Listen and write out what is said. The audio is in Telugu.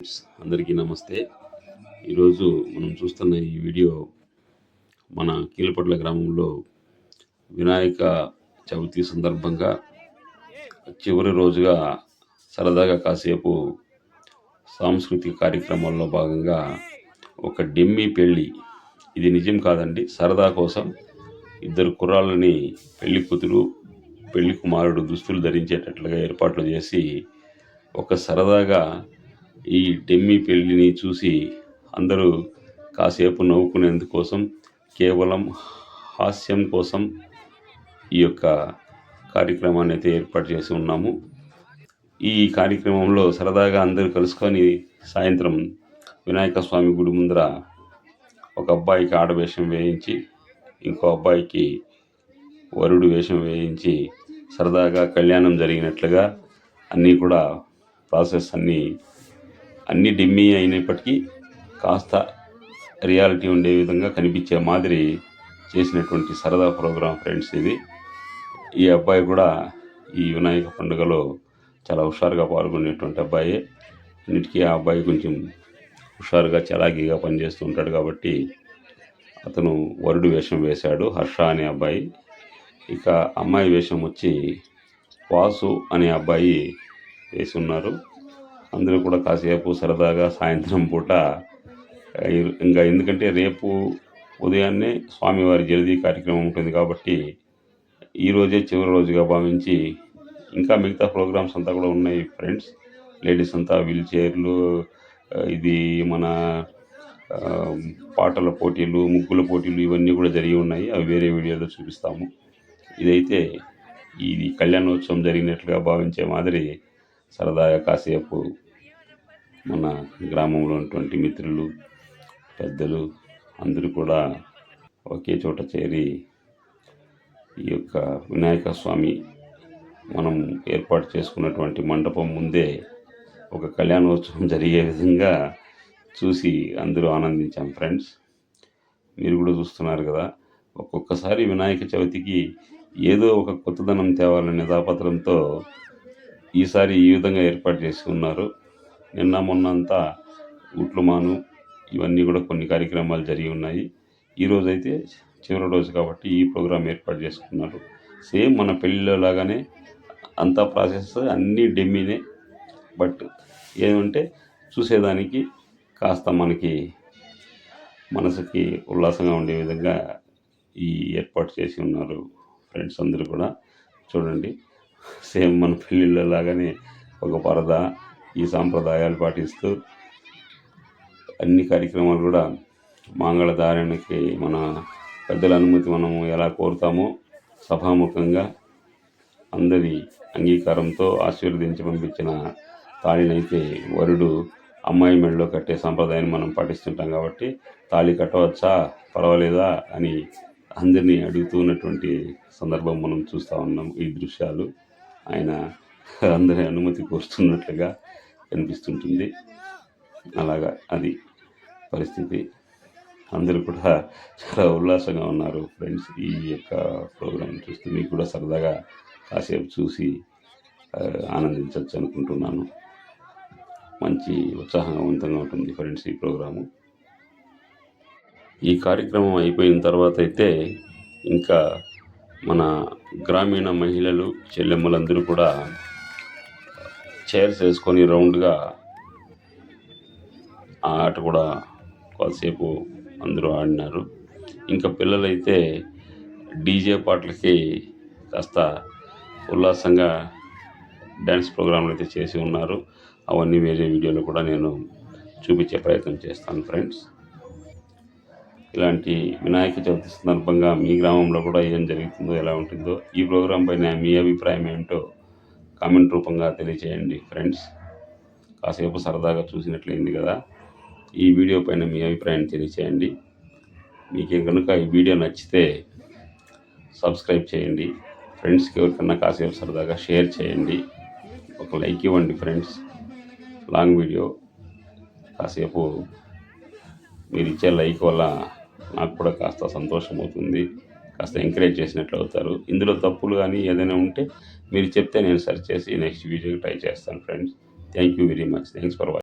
అందరికీ నమస్తే. ఈరోజు మనం చూస్తున్న ఈ వీడియో మన కీలపట్ల గ్రామంలో వినాయక చవితి సందర్భంగా చివరి రోజుగా సరదాగా కాసేపు సాంస్కృతిక కార్యక్రమాల్లో భాగంగా ఒక డెమ్మి పెళ్ళి. ఇది నిజం కాదండి సరదా కోసం ఇద్దరు కుర్రాళ్ళని పెళ్ళి కూతురు పెళ్ళి కుమారుడు దుస్తులు ధరించేటట్లుగా ఏర్పాట్లు చేసి ఒక సరదాగా ఈ డెమ్మీ పెళ్ళిని చూసి అందరూ కాసేపు నవ్వుకునేందుకోసం కేవలం హాస్యం కోసం ఈ యొక్క కార్యక్రమాన్ని అయితే ఏర్పాటు చేసి ఉన్నాము. ఈ కార్యక్రమంలో సరదాగా అందరూ కలుసుకొని సాయంత్రం వినాయక స్వామి గుడి ముందర ఒక అబ్బాయికి ఆడవేషం వేయించి ఇంకో అబ్బాయికి వరుడు వేషం వేయించి సరదాగా కళ్యాణం జరిగినట్లుగా అన్నీ కూడా ప్రాసెస్ అన్నీ అన్ని డిమ్మీ అయినప్పటికీ కాస్త రియాలిటీ ఉండే విధంగా కనిపించే మాదిరి చేసినటువంటి సరదా ప్రోగ్రాం ఫ్రెండ్స్ ఇది. ఈ అబ్బాయి కూడా ఈ వినాయక పండుగలో చాలా హుషారుగా పాల్గొనేటువంటి అబ్బాయి. అన్నిటికీ ఆ అబ్బాయి కొంచెం హుషారుగా చలాకీగా పనిచేస్తూ ఉంటాడు కాబట్టి అతను వరుడు వేషం వేశాడు హర్ష అనే అబ్బాయి. ఇక అమ్మాయి వేషం వచ్చి వాసు అనే అబ్బాయి వేసి ఉన్నారు అందరూ కూడా కాసేపు సరదాగా సాయంత్రం పూట ఇంకా ఎందుకంటే రేపు ఉదయాన్నే స్వామివారి జల్దీ కార్యక్రమం ఉంటుంది కాబట్టి ఈరోజే చివరి రోజుగా భావించి ఇంకా మిగతా ప్రోగ్రామ్స్ అంతా కూడా ఉన్నాయి ఫ్రెండ్స్. లేడీస్ అంతా వీల్ చైర్లు ఇది మన పాటల పోటీలు ముగ్గుల పోటీలు ఇవన్నీ కూడా జరిగి ఉన్నాయి. అవి వేరే వీడియోలో చూపిస్తాము. ఇదైతే ఇది కళ్యాణోత్సవం జరిగినట్లుగా భావించే మాదిరి సరదాగా కాసేపు మన గ్రామంలో ఉన్నటువంటి మిత్రులు పెద్దలు అందరూ కూడా ఒకే చోట చేరి ఈ యొక్క వినాయక స్వామి మనం ఏర్పాటు చేసుకున్నటువంటి మండపం ముందే ఒక కళ్యాణోత్సవం జరిగే విధంగా చూసి అందరూ ఆనందించాం ఫ్రెండ్స్. మీరు కూడా చూస్తున్నారు కదా ఒక్కొక్కసారి వినాయక చవితికి ఏదో ఒక కొత్తదనం తేవాలనే దాపత్రంతో ఈసారి ఈ విధంగా ఏర్పాటు చేసి ఉన్నారు. నిన్న మొన్న అంతా ఉట్లుమాను ఇవన్నీ కూడా కొన్ని కార్యక్రమాలు జరిగి ఉన్నాయి. ఈరోజు అయితే చివరి రోజు కాబట్టి ఈ ప్రోగ్రాం ఏర్పాటు చేసుకున్నారు. సేమ్ మన పెళ్ళిలో లాగానే అంతా ప్రాసెస్ అన్నీ డెమ్మీనే బట్ ఏమంటే చూసేదానికి కాస్త మనకి మనసుకి ఉల్లాసంగా ఉండే విధంగా ఈ ఏర్పాటు చేసి ఉన్నారు ఫ్రెండ్స్ అందరూ కూడా. చూడండి సేమ్ మన పెళ్ళిళ్ళ లాగానే ఒక పరదా ఈ సాంప్రదాయాలు పాటిస్తూ అన్ని కార్యక్రమాలు కూడా మంగళధారణకి మన పెద్దల అనుమతి మనము ఎలా కోరుతామో సభాముఖంగా అందరి అంగీకారంతో ఆశీర్వదించి పంపించిన తాళినైతే వరుడు అమ్మాయి మెడలో కట్టే సాంప్రదాయాన్ని మనం పాటిస్తుంటాం కాబట్టి తాళి కట్టవచ్చా పర్వాలేదా అని అందరినీ అడుగుతూ ఉన్నటువంటి సందర్భం మనం చూస్తూ ఉన్నాం. ఈ దృశ్యాలు ఆయన అందరి అనుమతి కోరుతున్నట్లుగా కనిపిస్తుంటుంది అలాగా అది పరిస్థితి. అందరూ కూడా చాలా ఉల్లాసంగా ఉన్నారు ఫ్రెండ్స్. ఈ యొక్క ప్రోగ్రాం చూస్తే మీకు కూడా సరదాగా కాసేపు చూసి ఆనందించవచ్చు అనుకుంటున్నాను. మంచి ఉత్సాహవంతంగా ఉంటుంది ఫ్రెండ్స్ ఈ ప్రోగ్రాము. ఈ కార్యక్రమం అయిపోయిన తర్వాత అయితే ఇంకా మన గ్రామీణ మహిళలు చెల్లెమ్మలందరూ కూడా చైర్స్ వేసుకొని రౌండ్గా ఆ ఆట కూడా కాసేపు అందరూ ఆడినారు. ఇంకా పిల్లలైతే డీజే పాటలకి కాస్త ఉల్లాసంగా డ్యాన్స్ ప్రోగ్రాంలు అయితే చేసి ఉన్నారు. అవన్నీ వేరే వీడియోలో కూడా నేను చూపించే ప్రయత్నం చేస్తాను ఫ్రెండ్స్. ఇలాంటి వినాయక చవితి సందర్భంగా మీ గ్రామంలో కూడా ఏం జరుగుతుందో ఎలా ఉంటుందో ఈ ప్రోగ్రాం పైన మీ అభిప్రాయం ఏంటో కామెంట్ రూపంగా తెలియచేయండి ఫ్రెండ్స్ కాసేపు సరదాగా చూసినట్లయింది కదా. ఈ వీడియో పైన మీ అభిప్రాయాన్ని తెలియచేయండి. మీకు కనుక ఈ వీడియో నచ్చితే సబ్స్క్రైబ్ చేయండి. ఫ్రెండ్స్కి ఎవరికన్నా కాసేపు సరదాగా షేర్ చేయండి. ఒక లైక్ ఇవ్వండి ఫ్రెండ్స్ లాంగ్ వీడియో కాసేపు మీరు ఇచ్చే లైక్ వల్ల నాకు కూడా కాస్త సంతోషం అవుతుంది కాస్త ఎంకరేజ్ చేసినట్లు అవుతారు. ఇందులో తప్పులు కానీ ఏదైనా ఉంటే మీరు చెప్తే నేను సెర్చ్ చేసి నెక్స్ట్ వీడియోకి ట్రై చేస్తాను friends thank you very much thanks for watching